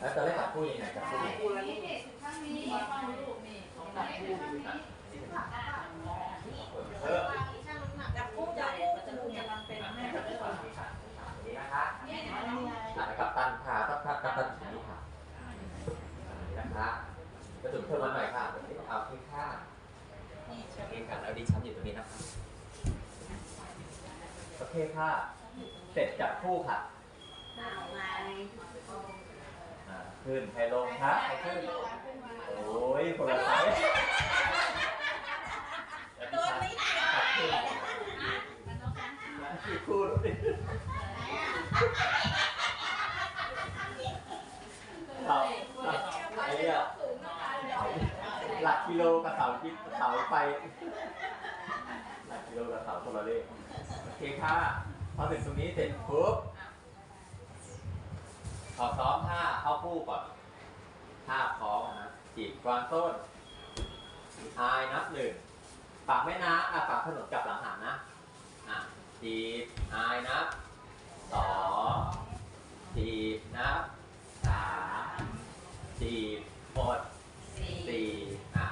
แล้วจะได้จับคู่ยังไงจับคู่ยังไงคู่นี้เด็กข้างนี้ฟังลูกมีจับคู่ข้างนี้เออดับคู่ใหญ่มันจะจะมันเป็นแม่กับลูกนี่นะคะอะกับตันขาตับตับตับตันสีค่ะนี่นะคะกระจุกเพิ่มมาหน่อยค่ะเดี๋ยวนี้เอาที่ข้างนี่โอเคค่ะแล้วดิฉันอยู่ตรงนี้นะคะโอเคค่ะ เสร็จจับคู่ค่ะเอาไงอ่า ขึ้น ใครลงคะใครขึ้น โอ้ยคนละไซส์โดนไม่ได้กี่คู่แล้วดิเราไอ้เนี่ยหลักกิโลกับเสาทิศเสาไฟหลักกิโลกับเสาคนละเลขโอเคค่ะพอถึงตรงนี้เสร็จปุ๊บข อซ้อมท่าเข้าคู่ก่อนท่าคล้องนะจีบกวางต้นอายนับหนึ่งปากไม่นะอะปากถนนกลับหลังหันนะอะจีบอายนับสองจีบนับสามจีบหมดสี่อะ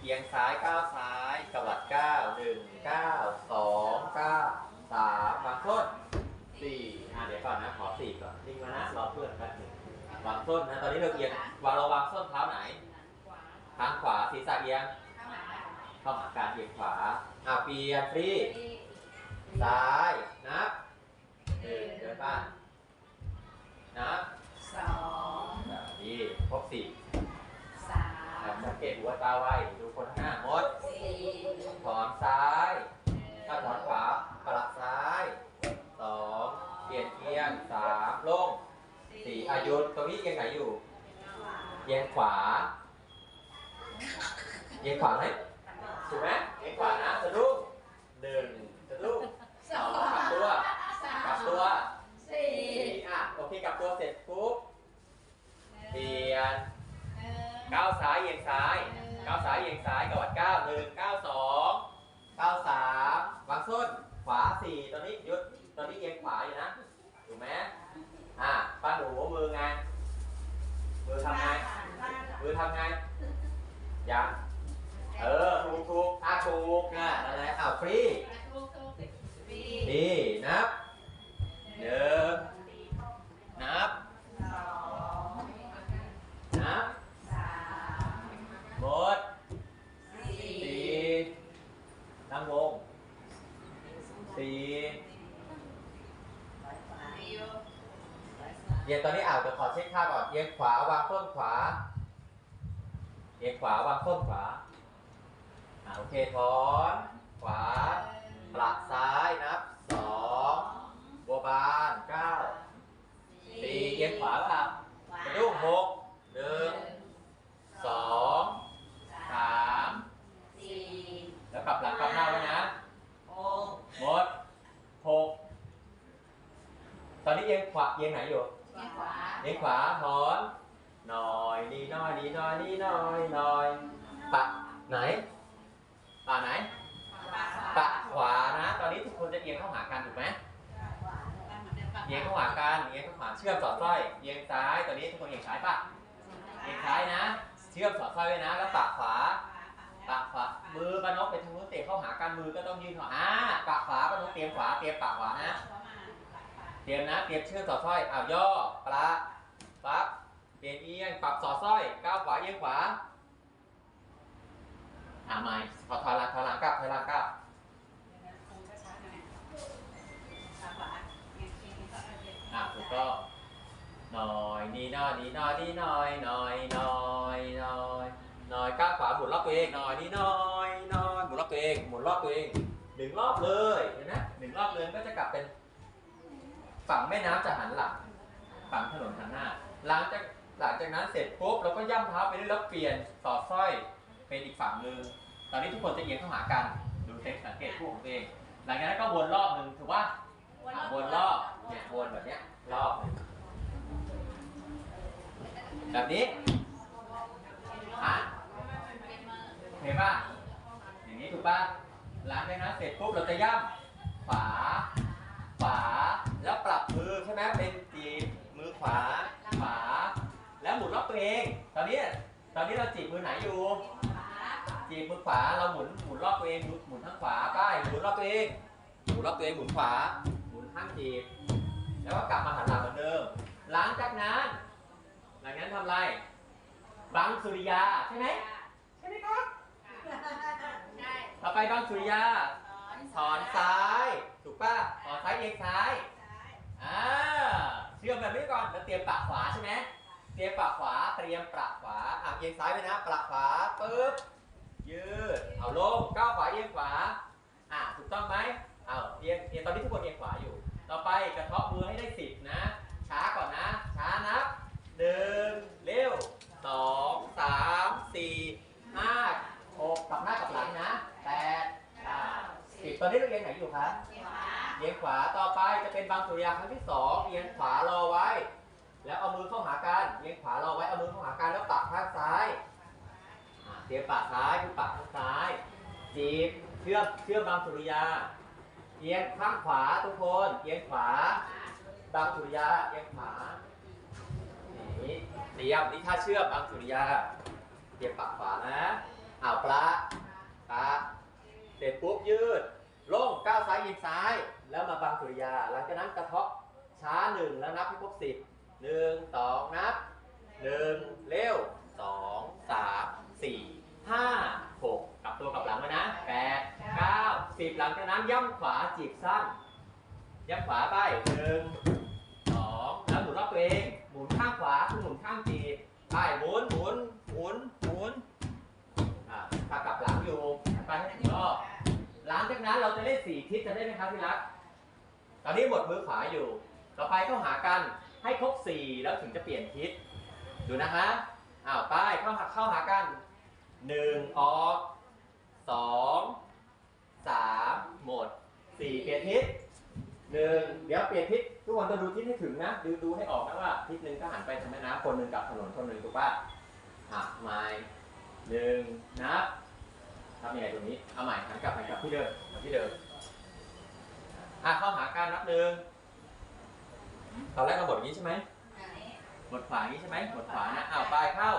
เอียงซ้ายก้าวซ้ายกวัดก้าวหนึ่งก้าวสองก้าวสามวางส้นสี่อะเดี๋ยวก่อนนะขอสี่ก่อนนิ่งมานะรอเพื่อนแป๊บหนึ่ง วางส้นนะตอนนี้เราเอียงวางเราวางส้นเท้าไหนทางขวาศีรษะเอียงเข้าหาการเอียงขวาอะเปลี่ยนฟรีซ้ายนับหนึ่งเดินบ้านนับสองอะนี่ครบสี่สามสังเกตหัวตาไว้ดูคนข้างหน้าหมดสี่ถอนซ้าย แยงขวา แยงขวาไหมถูกไหม ทำไงยังเออถูกถูกอะถูกนะนั่นแหละอ้าวฟรีถูกถูกสี่นี่นับหนึ่งนับสองนับสามหมดสี่สี่นั่งลงสี่สี่อยู่เอียงตอนนี้อ่าวเดี๋ยวขอเช็คท่าก่อนเอียงขวาวางต้นขวาเอียงขวาวางต้นขวาอ่าโอ เคถอนขวาปรับซ้ายนับสองบัวบานเก้าสี่เอียงขวาเปล่ากระดุ้งหกหนึ่งสองสามสี่แล้วกลับหลังกลับหน้าไว้นะหมดหกตอนนี้เอียงขวาเอียงไหนอยู่เอียงขวาเอียงขวาถอนหน่อยดีหน่อยดีหน่อยดีหน่อยน่อยปะไหน ปะไหนปะขวานะ ตอนนี้ทุกคนจะเอียงเข้าหากันถูกไหมเอียงเข้าหากันเอียงเข้าหาเชื่อมสอดสร้อยเอียงซ้ายตอนนี้ทุกคนเอียงซ้ายปะเอียงซ้ายนะ เชื่อมสอดสร้อยไว้นะ แล้วปะขวาปะขวามือปะนกไปทางนู้นเตะเข้าหากันมือก็ต้องยืนขวาอ่าปะขวาปะนกเตรียมขวาเตรียมปะขวานะเตรียมนะเตรียมเชื่อมสอดสร้อยอ้าวย่อปลาปั๊บเปลี่ยนเอียงปรับสอดสร้อยก้าวขวาเอียงขวา อ่าใหม่พอถอยหลังถอยหลังกลับถอยหลังกลับอะถูกต้องหน่อยดีหน่อยดีหน่อยดีหน่อยหน่อยหน่อยหน่อยหน่อยก้าวขวาหมุนรอบตัวเองหน่อยดีหน่อยหน่อยหมุนรอบตัวเองหมุนรอบตัวเองหนึ่งรอบเลยเห็นไหมหนึ่งรอบเลยก็จะกลับเป็น ฝั่งแม่น้ำจะหันหลังฝั่งถนนหันหน้าหลังจากหลังจากนั้นเสร็จปุ๊บเราก็ย่ำเท้าไปเรื่อยๆแล้วเปลี่ยนสอดสร้อย เป็นอีกฝั่งหนึ่งตอนนี้ทุกคนจะเอียงเข้าหากัน ดูเซ็สังเกตคู่ของตัวเอง หลังจากนั้นก็วนรอบหนึ่งถือว่าวนรอบเนี่ยวนแบบเนี้ยรอบหนึ่งแบบนี้อะเห็นป่ะอย่างนี้ถูกป่ะหลังจากนั้นเสร็จปุ๊บเราจะย่ำขวาขวาแล้วปรับมือใช่ไหมเป็นจีบมือขวาขวาแล้วหมุนรอบตัวเอง ตอนนี้ตอนนี้เราจีบมือไหนอยู่ จีบมือขวาเราหมุนหมุนรอบตัวเองหมุนข้างขวาไปหมุนรอบตัวเองหมุนรอบตัวเองหมุนขวาหมุนข้างจีบแล้วก็กลับมาหันหลังเหมือนเดิม หลังจากนั้นหลังจากนั้นทำอะไรบังสุริยาใช่ไหมใช่ไหมครับใช่ต่อไปบังสุริยาถอนซ้ายถูกป่ะถอนซ้ายเอียงซ้ายอ่าเชื่อมแบบนี้ก่อนแล้วเตรียมปากขวาใช่ไหมเตรียมปากขวาเตรียมปากขวาอะเอียงซ้ายไปนะปากขวาปึ๊บยืด เอาลงก้าวขวาเอียงขวา อ่าถูกต้องไหมเอาเอียงเอียงตอนนี้ทุกคนเอียงขวาอยู่ ต่อไปกระเทาะมือให้ได้สิบนะ ช้าก่อนนะ ช้านับหนึ่งเร็วสองสามสี่ห้าหกกลับหน้ากลับหลังนะแปดเก้าสิบตอนนี้เราเอียงไหนอยู่คะเอียงขวาต่อไปจะเป็นบางสุริยาครั้งที่สองเอียงขวารอไว้ แล้วเอามือเข้าหากันเอียงขวารอไว้เอามือเข้าหากันแล้วปักข้างซ้ายอ่าเตรียมปากซ้ายคือปากข้าง ซ้ายจีบเชื่อมเชื่อมบางสุริยา เอียงข้างขวาทุกคน เอียงขวา บางสุริยา เอียงขวา นี่เตรียมนี่ถ้าเชื่อมบางสุริยา เตรียมปากขวานะอ้าวปลาปลาเสร็จปุ๊บยืดลงก้าวซ้ายเอียงซ้าย แล้วมาบางสุริยา หลังจากนั้นกระเทาะช้าหนึ่งแล้วนับให้ครบสิบหนึ่งสองนับหนึ่งเร็วสองสามสี่ห้า ตัวกลับหลังไว้นะแปดเก้าสิบหลังจากนั้นย่ำขวาจีบสั้น ย่ำขวาไปหนึ่งสองแล้วหมุนรอบตัวเอง หมุนข้างขวาคือหมุนข้างจีบไปหมุนหมุนหมุนหมุนอ่าถ้ากลับหลังอยู่ไปให้ถึงรอบหลังจากนั้นเราจะเล่นสี่ทิศจะได้ไหมครับพี่รัก ตอนนี้หมดมือขวาอยู่ ต่อไปเข้าหากันให้ครบสี่แล้วถึงจะเปลี่ยนทิศ ดูนะฮะอ้าวไปเข้าหาเข้าหากันหนึ่งออก สองสามหมดสี่เปลี่ยนทิศหนึ่งเดี๋ยวเปลี่ยนทิศทุกคนต้องดูทิศให้ถึงนะ ดูดูให้ออกนะว่าทิศหนึ่งก็หันไปทางแม่น้ำคนหนึ่งกับถนนคนหนึ่งถูกป่ะอะใหม่หนึ่งนับทำยังไงตรงนี้เอาใหม่หันกลับหันกลับที่เดิมกลับที่เดิมอะเข้าหากันนับหนึ่งตอนแรกเราบทอย่างนี้ใช่ไหมหมดขวานี้ใช่ไหมหมดขวานะอ้าวไปเข้า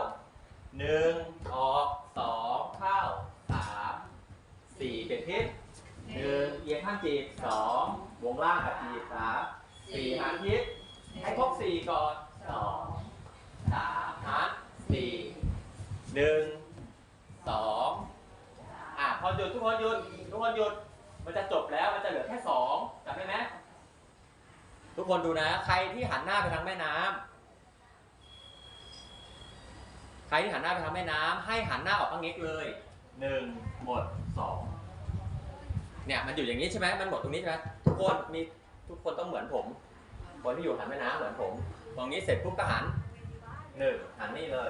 หนึ่งออกสองเข้าสาม สี่เปลี่ยนทิศหนึ่งเอียงข้างจีบสองวงล่างกับจีบสามสี่หันทิศให้ครบสี่ก่อนสองสามหันสี่หนึ่งสองอะพอหยุดทุกคนหยุดทุกคนหยุดมันจะจบแล้วมันจะเหลือแค่สองจำได้ไหมทุกคนดูนะ ใครที่หันหน้าไปทางแม่น้ำใครที่หันหน้าไปทางแม่น้ำให้หันหน้าออกข้างเง็กเลย หนึ่งหมดสองเนี่ยมันอยู่อย่างนี้ใช่ไหมมันหมดตรงนี้ใช่ไหมทุกคนมีทุกคนต้องเหมือนผมคนที่อยู่หันแม่น้ำเหมือนผม ตรงนี้เสร็จปุ๊บก็หันหนึ่งหันนี่เลย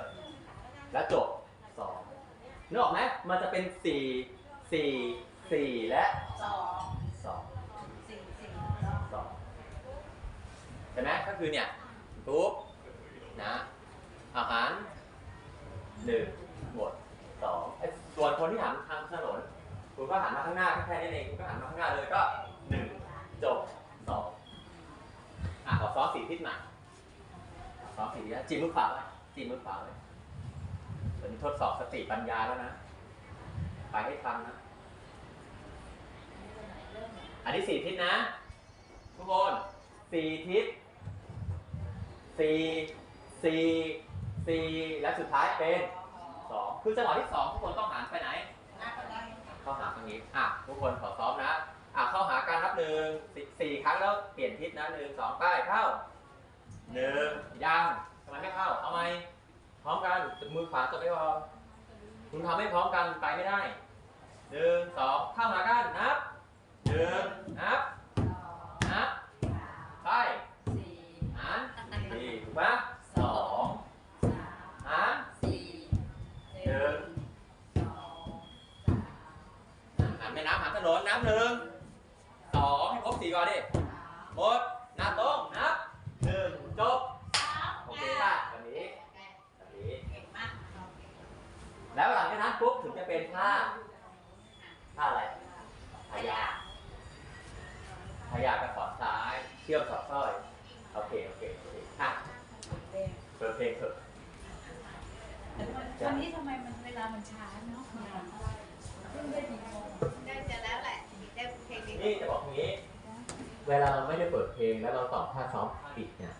แล้วจบสองนึกออกไหมมันจะเป็นสี่สี่สี่และสองสองสี่สี่สองเห็นไหมก็คือเนี่ยปุ๊บนะอาหารหนึ่งหมดสองไอ้ ส่วนคนที่หันทางถนนคุณก็หันมาข้างหน้าแค่นี้เองคุณก็หันมาข้างหน้าเลยก็หนึ่งจบสองอะขอซ้อมสี่ทิศหม่ซ้อมสี่ทิศจีบมือขวาไว้จีบมือขวาไว้ตอนนี้ทดสอบสติปัญญาแล้วนะไปให้ทันนะ อันนี้สี่ทิศนะทุกคนสี่ทิศสี่สี่สี่และสุดท้ายเป็นสองคือจังหวะที่สองทุกคนต้องหัน นี้อะทุกคนขอซ้อมนะอะเข้าหากันนับหนึ่งสี่ครั้งแล้วเปลี่ยนทิศนะหนึ่งสองไปเข้าหนึ่งยังทำไมไม่เข้าเอาไหมพร้อมกันจับมือขวาจับไม่พอคุณทำไม่พร้อมกันไปไม่ได้หนึ่งสองเข้าหากันนับหนึ่งนับ สอง นับ สาม ไป สี่ หันสี่ถูกปะสอง สาม หัน สี่ หนึ่ง ส องหันไปน้ำหันถนนนับหนึ่งสองให้ครบสี่ก่อนดิหมดนับตรงนับหนึ่งจบ โอเคป่ะแบบนี้แบบนี้ แล้วหลังจากนั้นปุ๊บถึงจะเป็นท่าท่าอะไรพยาพยากระสอนซ้าย เชื่อมสอดสร้อย โอเค โอเค โอเคอะเปิดเพลงเถอะเป็นวันนี้ทำไมมันเวลามันช้าเนาะขึ้นได้กี่โมง นี่จะบอกอย่างนี้ เวลาเราไม่ได้เปิดเพลงแล้วเราตอบท่าซ้อมปิดเนี่ย